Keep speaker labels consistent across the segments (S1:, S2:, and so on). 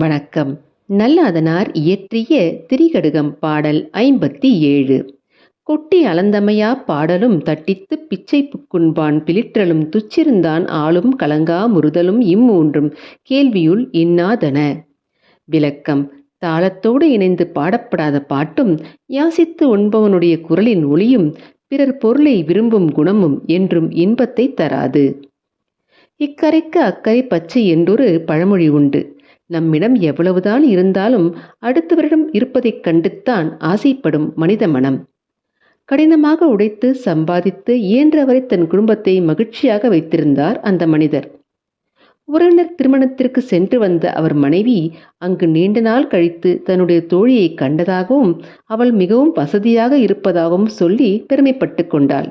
S1: வணக்கம். நல்லாதனார் இயற்றிய திரிகடுகம் பாடல் ஐம்பத்தி ஏழு கொட்டி அலந்தமையா பாடலும் தட்டித்து பிச்சை புக்குண்பான் பிளிற்றலும் துச்சிருந்தான் ஆளும் கலங்கா முறுதலும் இம்மூன்றும் கேள்வியுள் இன்னாதன. விளக்கம். தாளத்தோடு இணைந்து பாடப்படாத பாட்டும் யாசித்து உண்பவனுடைய குரலின் ஒளியும் பிறர் பொருளை விரும்பும் குணமும் என்றும் இன்பத்தை தராது. இக்கரைக்கு அக்கறை பச்சை என்றொரு பழமொழி உண்டு. நம்மிடம் எவ்வளவுதான் இருந்தாலும் அடுத்தவரிடம் இருப்பதைக் கண்டுத்தான் ஆசைப்படும் மனித மனம். கடினமாக உடைத்து சம்பாதித்து இயன்றவரை தன் குடும்பத்தை மகிழ்ச்சியாக வைத்திருந்தார் அந்த மனிதர். உறவினர் திருமணத்திற்கு சென்று வந்த அவர் மனைவி அங்கு நீண்ட நாள் கழித்து தன்னுடைய தோழியை கண்டதாகவும் அவள் மிகவும் வசதியாக இருப்பதாகவும் சொல்லி பெருமைப்பட்டு கொண்டாள்.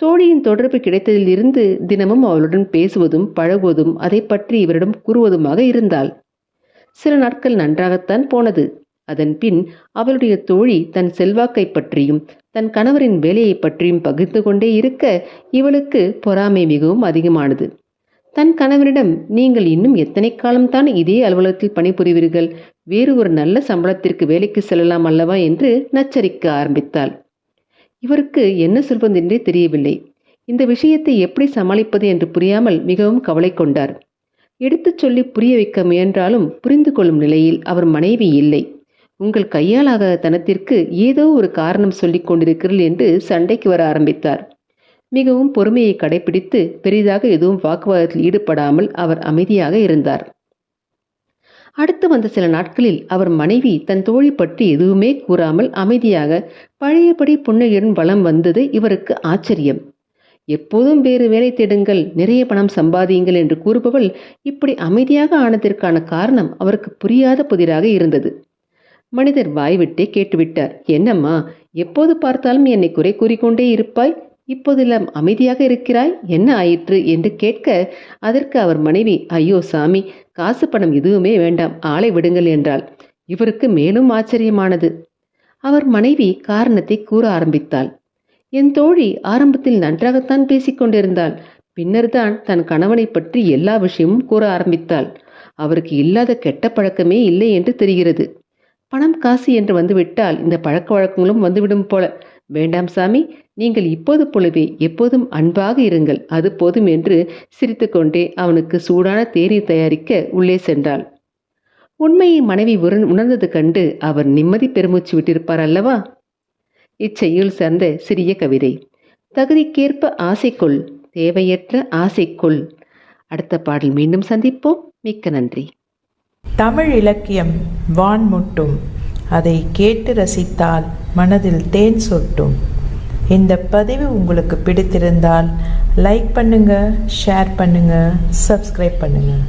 S1: தோழியின் தொடர்பு கிடைத்ததிலிருந்து தினமும் அவளுடன் பேசுவதும் பழகுவதும் அதை பற்றி இவரிடம் கூறுவதுமாக இருந்தாள். சில நாட்கள் நன்றாகத்தான் போனது. அதன் பின் அவளுடைய தோழி தன் செல்வாக்கை பற்றியும் தன் கணவரின் வேலையை பற்றியும் பகிர்ந்து கொண்டே இருக்க இவளுக்கு பொறாமை மிகவும் அதிகமானது. தன் கணவரிடம் நீங்கள் இன்னும் எத்தனை காலம்தான் இதே அலுவலகத்தில் பணிபுரிவீர்கள்? வேறு ஒரு நல்ல சம்பளத்திற்கு வேலைக்கு செல்லலாம் அல்லவா? என்று நச்சரிக்க ஆரம்பித்தாள். இவருக்கு என்ன சொல்வதென்றே தெரியவில்லை. இந்த விஷயத்தை எப்படி சமாளிப்பது? என்று புரியாமல் மிகவும் கவலை கொண்டார். எடுத்துச் சொல்லி புரிய வைக்க முயன்றாலும் புரிந்து கொள்ளும் நிலையில் அவர் மனைவி இல்லை. உங்கள் கையாலாக தனத்திற்கு ஏதோ ஒரு காரணம் சொல்லிக் கொண்டிருக்கிறீர்கள் என்று சண்டைக்கு வர ஆரம்பித்தார். மிகவும் பொறுமையை கடைபிடித்து பெரிதாக எதுவும் வாக்குவாதத்தில் ஈடுபடாமல் அவர் அமைதியாக இருந்தார். அடுத்து வந்த சில நாட்களில் அவர் மனைவி தன் தோழி பற்றி எதுவுமே கூறாமல் அமைதியாக பழையபடி புன்னகையுடன் வலம் வந்தது இவருக்கு ஆச்சரியம். எப்போதும் வேறு வேலை தேடுங்கள் நிறைய பணம் சம்பாதியுங்கள் என்று கூறுபவள் இப்படி அமைதியாக ஆனதற்கான காரணம் அவருக்கு புரியாத புதிராக இருந்தது. மனிதர் வாய்விட்டே கேட்டுவிட்டார். என்னம்மா எப்போது பார்த்தாலும் என்னை குறை கூறிக்கொண்டே இருப்பாய்? இப்போதெல்லாம் அமைதியாக இருக்கிறாய்? என்ன ஆயிற்று? என்று கேட்க அதற்கு அவர் மனைவி ஐயோ சாமி காசு பணம் எதுவுமே வேண்டாம் ஆளை விடுங்கள் என்றாள். இவருக்கு மேலும் ஆச்சரியமானது. அவர் மனைவி காரணத்தை கூற ஆரம்பித்தாள். என் தோழி ஆரம்பத்தில் நன்றாகத்தான் பேசிக்கொண்டிருந்தாள் பின்னர்தான் தன் கணவனை பற்றி எல்லா விஷயமும் கூற ஆரம்பித்தாள். அவருக்கு இல்லாத கெட்ட பழக்கமே இல்லை என்று தெரிகிறது. பணம் காசு என்று வந்துவிட்டால் இந்த பழக்க வழக்கங்களும் வந்துவிடும் போல. வேண்டாம் சாமி நீங்கள் இப்போது போலவே எப்போதும் அன்பாக இருங்கள். அது போதும் என்று சிரித்துக்கொண்டே அவனுக்கு சூடான தேநீர் தயாரிக்க உள்ளே சென்றாள். உண்மையை மனைவி உணர்ந்தது கண்டு அவர் நிம்மதி பெருமூச்சு விட்டிருப்பார் அல்லவா? இச்செய்யுள் சார்ந்த சிறிய கவிதை. தகுதிக்கேற்ப ஆசைக்குள் தேவையற்ற ஆசைக்குள். அடுத்த பாடல் மீண்டும் சந்திப்போம். மிக்க நன்றி.
S2: தமிழ் இலக்கியம் வான்முட்டும். அதை கேட்டு ரசித்தால் மனதில் தேன் சொட்டும். இந்த பதிவு உங்களுக்கு பிடித்திருந்தால் லைக் பண்ணுங்கள் ஷேர் பண்ணுங்கள் சப்ஸ்கிரைப் பண்ணுங்கள்